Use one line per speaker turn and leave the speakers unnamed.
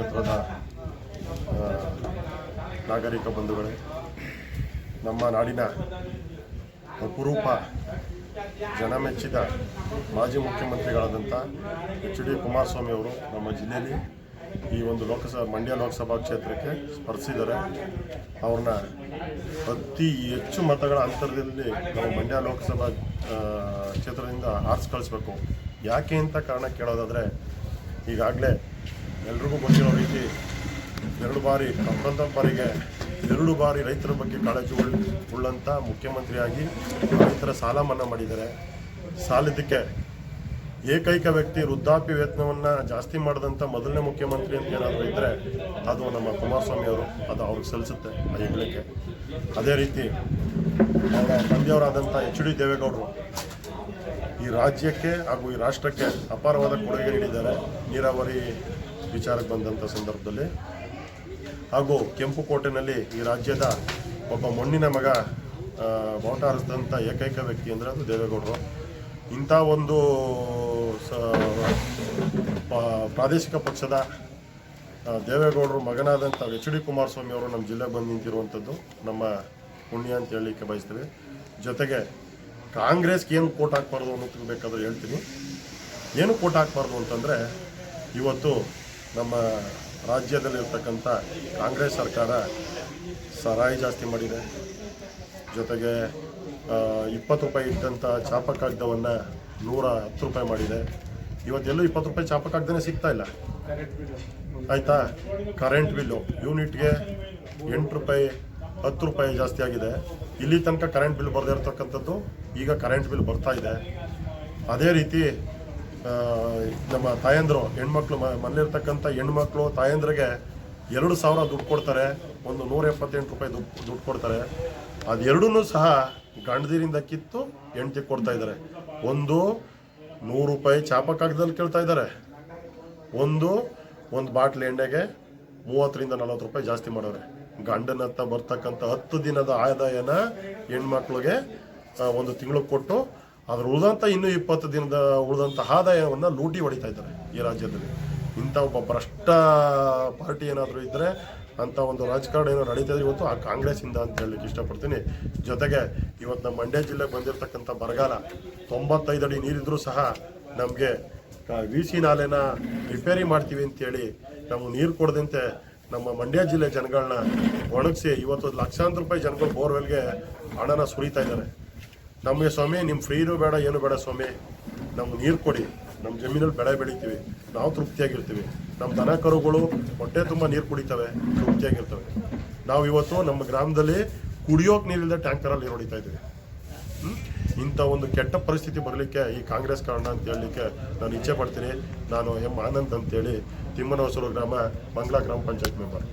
ಕ್ಷೇತ್ರದ ನಾಗರಿಕ ಬಂಧುಗಳೇ, ನಮ್ಮ ನಾಡಿನ ಅಪರೂಪ ಜನಮೆಚ್ಚಿದ ಮಾಜಿ ಮುಖ್ಯಮಂತ್ರಿಗಳಾದಂಥ ಎಚ್ ಡಿ ಕುಮಾರಸ್ವಾಮಿ ಅವರು ನಮ್ಮ ಜಿಲ್ಲೆಯಲ್ಲಿ ಈ ಒಂದು ಲೋಕಸಭಾ, ಮಂಡ್ಯ ಲೋಕಸಭಾ ಕ್ಷೇತ್ರಕ್ಕೆ ಸ್ಪರ್ಶಿದ್ದಾರೆ ಅವ್ರನ್ನ ಅತಿ ಹೆಚ್ಚು ಮತಗಳ ಅಂತರದಲ್ಲಿ ನಾವು ಮಂಡ್ಯ ಲೋಕಸಭಾ ಕ್ಷೇತ್ರದಿಂದ ಆರಿಸಿ ಕಳಿಸ್ಬೇಕು ಯಾಕೆ ಅಂತ ಕಾರಣ ಕೇಳೋದಾದರೆ, ಈಗಾಗಲೇ ಎಲ್ರಿಗೂ ಗೊತ್ತಿರೋ ರೀತಿ ಎರಡು ಬಾರಿ ಪ್ರಥಮ ಬಾರಿಗೆ ಎರಡು ಬಾರಿ ರೈತರ ಬಗ್ಗೆ ಕಾಳಜಿ ಉಳ್ ಉಳ್ಳಂಥ ಮುಖ್ಯಮಂತ್ರಿಯಾಗಿ ರೈತರ ಸಾಲ ಮನ್ನಾ ಮಾಡಿದ್ದಾರೆ. ಸಾಲದಕ್ಕೆ ಏಕೈಕ ವ್ಯಕ್ತಿ ವೃದ್ಧಾಪ್ಯ ವೇತನವನ್ನು ಜಾಸ್ತಿ ಮಾಡಿದಂಥ ಮೊದಲನೇ ಮುಖ್ಯಮಂತ್ರಿ ಅಂತ ಏನಾದರೂ ಇದ್ದರೆ ಅದು ನಮ್ಮ ಕುಮಾರಸ್ವಾಮಿ ಅವರು, ಅದು ಅವ್ರಿಗೆ ಸಲ್ಲಿಸುತ್ತೆ ಆ ಅದೇ ರೀತಿ ಅವರ ತಂದೆಯವರಾದಂಥ ಎಚ್ ಡಿ ದೇವೇಗೌಡರು ಈ ರಾಜ್ಯಕ್ಕೆ ಹಾಗೂ ಈ ರಾಷ್ಟ್ರಕ್ಕೆ ಅಪಾರವಾದ ಕೊಡುಗೆ ನೀಡಿದ್ದಾರೆ. ನೀರಾವರಿ ವಿಚಾರಕ್ಕೆ ಬಂದಂಥ ಸಂದರ್ಭದಲ್ಲಿ. ಹಾಗೂ ಕೆಂಪುಕೋಟೆನಲ್ಲಿ ಈ ರಾಜ್ಯದ ಒಬ್ಬ ಮಣ್ಣಿನ ಮಗ ಬಾಟ ಹರಿಸಿದಂಥ ಏಕೈಕ ವ್ಯಕ್ತಿ ಅಂದರೆ ಅದು ದೇವೇಗೌಡರು. ಇಂಥ ಒಂದು, ಸ ಪ್ರಾದೇಶಿಕ ಪಕ್ಷದ ದೇವೇಗೌಡರು ಮಗನಾದಂಥ ಎಚ್ ಡಿ ಕುಮಾರಸ್ವಾಮಿ ಅವರು ನಮ್ಮ ಜಿಲ್ಲೆಗೆ ಬಂದು ನಿಂತಿರುವಂಥದ್ದು ನಮ್ಮ ಪುಣ್ಯ ಅಂತ ಹೇಳಲಿಕ್ಕೆ ಬಯಸ್ತೀವಿ. ಜೊತೆಗೆ ಕಾಂಗ್ರೆಸ್ಗೆ ಏನು ಕೋಟ್ ಹಾಕ್ಬಾರ್ದು ಅನ್ನೋದು ಬೇಕಾದ್ರೆ ಹೇಳ್ತೀನಿ. ಏನು ಕೋಟ್ ಹಾಕ್ಬಾರ್ದು ಅಂತಂದರೆ, ಇವತ್ತು ನಮ್ಮ ರಾಜ್ಯದಲ್ಲಿರ್ತಕ್ಕಂಥ ಕಾಂಗ್ರೆಸ್ ಸರ್ಕಾರ ಸರಾಯಿ ಜಾಸ್ತಿ ಮಾಡಿದೆ. ಜೊತೆಗೆ ಇಪ್ಪತ್ತು ರೂಪಾಯಿ ಇದ್ದಂಥ ಚಾಪ ಕಾಗದವನ್ನು ನೂರ ಹತ್ತು ರೂಪಾಯಿ ಮಾಡಿದೆ. ಇವತ್ತೆಲ್ಲೂ ಇಪ್ಪತ್ತು ರೂಪಾಯಿ ಚಾಪ ಕಾಗ್ದೇ ಸಿಗ್ತಾ ಇಲ್ಲ. ಆಯಿತಾ? Current bill. ಯೂನಿಟ್ಗೆ ಎಂಟು ರೂಪಾಯಿ, ಹತ್ತು ರೂಪಾಯಿ ಜಾಸ್ತಿ ಆಗಿದೆ. ಇಲ್ಲಿ ತನಕ ಕರೆಂಟ್ ಬಿಲ್ ಬರದೇ ಇರತಕ್ಕಂಥದ್ದು ಈಗ ಕರೆಂಟ್ ಬಿಲ್ ಬರ್ತಾ ಇದೆ. ಅದೇ ರೀತಿ ನಮ್ಮ ತಾಯಂದರು, ಹೆಣ್ಮಕ್ಳು ಮನೇಲಿರ್ತಕ್ಕಂಥ ಹೆಣ್ಮಕ್ಳು, ತಾಯಂದ್ರಿಗೆ ಎರಡು ಸಾವಿರ ದುಡ್ಡು ಕೊಡ್ತಾರೆ, ಒಂದು ನೂರ ಎಪ್ಪತ್ತೆಂಟು ರೂಪಾಯಿ ದುಡ್ಡು ದುಡ್ಡು ಕೊಡ್ತಾರೆ. ಅದೆರಡೂ ಸಹ ಗಂಡದಿರಿಂದ ಕಿತ್ತು ಹೆಂಡತಿ ಕೊಡ್ತಾ ಇದ್ದಾರೆ. ಒಂದು ನೂರು ರೂಪಾಯಿ ಚಾಪ ಕಾಗದಲ್ಲಿ ಕೇಳ್ತಾ ಇದ್ದಾರೆ. ಒಂದು ಒಂದು ಬಾಟ್ಲಿ ಎಣ್ಣೆಗೆ ಮೂವತ್ತರಿಂದ ನಲವತ್ತು ರೂಪಾಯಿ ಜಾಸ್ತಿ ಮಾಡೋರೆ. ಗಂಡನತ್ತ ಬರ್ತಕ್ಕಂಥ ಹತ್ತು ದಿನದ ಆದಾಯನ ಹೆಣ್ಮಕ್ಳಿಗೆ ಒಂದು ತಿಂಗಳು ಕೊಟ್ಟು ಅದ್ರ ಉಳಿದಂಥ ಇನ್ನೂ ಇಪ್ಪತ್ತು ದಿನದ ಉಳಿದಂಥ ಆದಾಯವನ್ನು ಲೂಟಿ ಹೊಡಿತಾ ಇದ್ದಾರೆ ಈ ರಾಜ್ಯದಲ್ಲಿ. ಇಂಥ ಒಬ್ಬ ಭ್ರಷ್ಟ ಪಾರ್ಟಿ ಏನಾದರೂ ಇದ್ದರೆ ಅಂಥ ಒಂದು ರಾಜಕಾರಣ ಏನೋ ನಡೀತಾ ಇದೆ ಇವತ್ತು ಆ ಕಾಂಗ್ರೆಸ್ಸಿಂದ ಅಂತ ಹೇಳಲಿಕ್ಕೆ ಇಷ್ಟಪಡ್ತೀನಿ. ಜೊತೆಗೆ ಇವತ್ತು ನಮ್ಮ ಮಂಡ್ಯ ಜಿಲ್ಲೆಗೆ ಬಂದಿರತಕ್ಕಂಥ ಬರಗಾಲ ತೊಂಬತ್ತೈದು ಅಡಿ ನೀರಿದ್ರೂ ಸಹ ನಮಗೆ ವಿ ಸಿ ನಾಲೆನ ರಿಪೇರಿ ಮಾಡ್ತೀವಿ ಅಂತೇಳಿ ನಮಗೆ ನೀರು ಕೊಡದಂತೆ ನಮ್ಮ ಮಂಡ್ಯ ಜಿಲ್ಲೆ ಜನಗಳನ್ನ ಒಣಗಿಸಿ ಇವತ್ತು ಲಕ್ಷಾಂತರ ರೂಪಾಯಿ ಜನಗಳು ಬೋರ್ವೆಲ್ಗೆ ಹಣನ ಸುರಿತಾ ಇದ್ದಾರೆ. ನಮಗೆ ಸ್ವಾಮಿ ನಿಮ್ಮ ಫ್ರೀನೂ ಬೇಡ, ಏನು ಬೇಡ ಸ್ವಾಮಿ. ನಮ್ಗೆ ನೀರು ಕೊಡಿ. ನಮ್ಮ ಜಮೀನಲ್ಲಿ ಬೆಳೆ ಬೆಳಿತೀವಿ. ನಾವು ತೃಪ್ತಿಯಾಗಿರ್ತೀವಿ. ನಮ್ಮ ದನ ಕರುಗಳು ಹೊಟ್ಟೆ ತುಂಬ ನೀರು ಕುಡಿತವೆ, ತೃಪ್ತಿಯಾಗಿರ್ತವೆ. ನಾವು ಇವತ್ತು ನಮ್ಮ ಗ್ರಾಮದಲ್ಲಿ ಕುಡಿಯೋಕೆ ನೀರಿಲ್ಲದೆ ಟ್ಯಾಂಕರಲ್ಲಿ ನೀರು ಹೊಡಿತಾ ಇದ್ದೀವಿ? ಇಂಥ ಒಂದು ಕೆಟ್ಟ ಪರಿಸ್ಥಿತಿ ಬರಲಿಕ್ಕೆ ಈ ಕಾಂಗ್ರೆಸ್ ಕಾರಣ ಅಂತ ಹೇಳಲಿಕ್ಕೆ ನಾನು ಇಚ್ಛೆ ಪಡ್ತೀನಿ. ನಾನು ಎಂ ಆನಂದ್ ಅಂತೇಳಿ ತಿಮ್ಮನಹೊಸೂರು ಗ್ರಾಮ ಮಂಗ್ಲಾ ಗ್ರಾಮ ಪಂಚಾಯತ್ ಮೆಂಬರ್.